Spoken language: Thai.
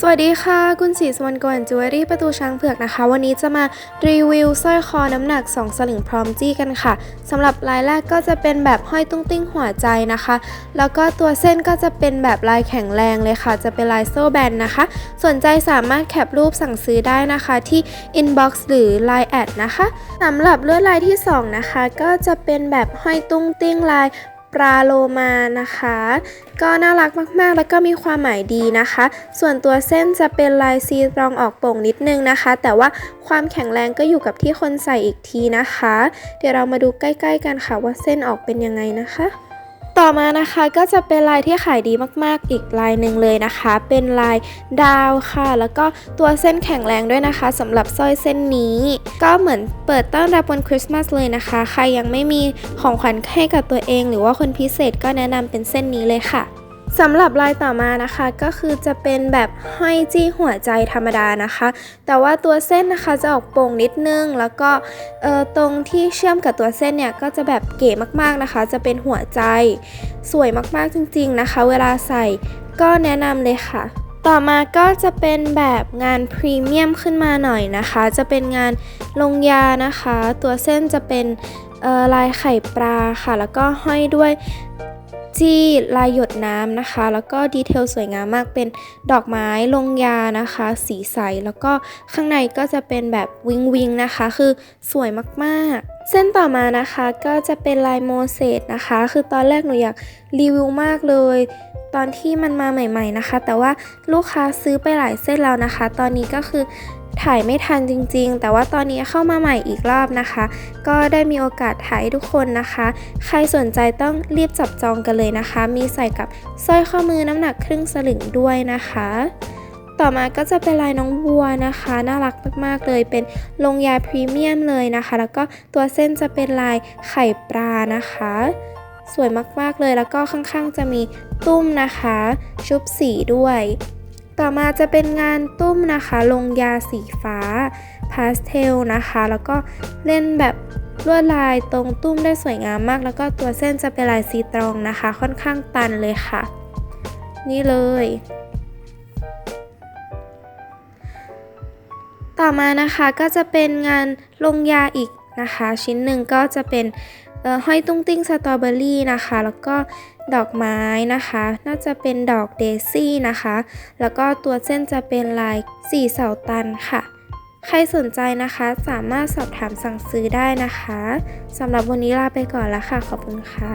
สวัสดีค่ะคุณสีสวรรณกวนจิวเวลรี่ประตูช้างเผือกนะคะ วันนี้จะมารีวิวสร้อยคอน้ำหนัก 2 สลึงพร้อมจี้กันค่ะสำหรับลายแรกก็จะเป็นแบบห้อยตุ้งติ้งหัวใจนะคะ แล้วก็ตัวเส้นก็จะเป็นแบบลายแข็งแรงเลยค่ะ จะเป็นลายโซ่แบนนะคะ สนใจสามารถแคปรูปสั่งซื้อได้นะคะที่ inbox หรือ line แอดนะคะสำหรับลวดลายที่ 2 นะคะ ก็จะเป็นแบบห้อยตุ้งติ้งลาย ปลาโลมานะคะ ก็น่ารักมากๆ แล้วก็มีความหมายดีนะคะ ส่วนตัวเส้นจะเป็นลายซีตรองออกโป่งนิดนึงนะคะ แต่ว่าความแข็งแรงก็อยู่กับที่คนใส่อีกทีนะคะ เดี๋ยวเรามาดูใกล้ ๆ กันค่ะว่าเส้นออกเป็นยังไงนะคะ ต่อมานะคะก็จะเป็นลายที่ขายดีมากๆ อีกลายหนึ่งเลยนะคะ เป็นลายดาวค่ะ แล้วก็ตัวเส้นแข็งแรงด้วยนะคะสำหรับสร้อยเส้นนี้ ก็เหมือนเปิดต้อนรับวันคริสต์มาสเลยนะคะ ใครยังไม่มีของขวัญให้กับตัวเอง หรือว่าคนพิเศษก็แนะนำเป็นเส้นนี้เลยค่ะ สำหรับลายต่อมานะคะก็คือจะเป็นแบบห้อยจี้หัวใจธรรมดานะคะ แต่ว่าตัวเส้นนะคะจะออกโป่งนิดนึง แล้วก็ตรงที่เชื่อมกับตัวเส้นเนี่ยก็จะแบบเก๋มากๆนะคะ จะเป็นหัวใจสวยมากๆจริง ๆนะคะ เวลาใส่ก็แนะนำเลยค่ะ ต่อมาก็จะเป็นแบบงานพรีเมียมขึ้นมาหน่อยนะคะ จะเป็นงานลงยานะคะ ตัวเส้นจะเป็นลายไข่ปลาค่ะ แล้วก็ห้อยด้วย จี้ลายหยดน้ำนะคะ แล้วก็ดีเทลสวยงามมากเป็นดอกไม้ลงยานะคะ สีใส แล้วก็ข้างในก็จะเป็นแบบวิงวิงนะคะ คือสวยมากๆ เส้นต่อมานะคะก็จะเป็นลายโมเสสนะคะ คือตอนแรกหนูอยากรีวิวมากเลยตอนที่มันมาใหม่ ๆนะคะ แต่ว่าลูกค้าซื้อไปหลายเส้นแล้วนะคะ ตอนนี้ก็คือ ถ่ายไม่ทันจริงๆ แต่ว่าตอนนี้เข้ามาใหม่อีกรอบนะคะ ก็ได้มีโอกาสถ่ายให้ทุกคนนะคะ ใครสนใจต้องรีบจับจองกันเลยนะคะ มีใส่กับสร้อยข้อมือน้ำหนักครึ่งสลึงด้วยนะคะ ต่อมาก็จะเป็นลายน้องบัวนะคะ น่ารักมากๆเลย เป็นลงยาพรีเมียมเลยนะคะ แล้วก็ตัวเส้นจะเป็นลายไข่ปลานะคะ สวยมากๆเลย แล้วก็ข้างๆจะมีตุ้มนะคะ ชุบสีด้วย ต่อมาจะเป็นงานตุ้มนะคะ ลงยาสีฟ้าพาสเทลนะคะ แล้วก็เล่นแบบลวดลายตรงตุ้มได้สวยงามมาก แล้วก็ตัวเส้นจะเป็นลายซีตรองนะคะ ค่อนข้างตันเลยค่ะ นี่เลย ต่อมานะคะก็จะเป็นงานลงยาอีกนะคะ ชิ้นหนึ่งก็จะเป็น ห้อยตุ้งติ้งสตรอเบอรี่นะคะ แล้วก็ดอกไม้นะคะ น่าจะเป็นดอกเดซี่นะคะ แล้วก็ตัวเส้นจะเป็นลายสี่เสาตันค่ะ ใครสนใจนะคะสามารถสอบถามสั่งซื้อได้นะคะสำหรับวันนี้ลาไปก่อนแล้วค่ะ ขอบคุณค่ะ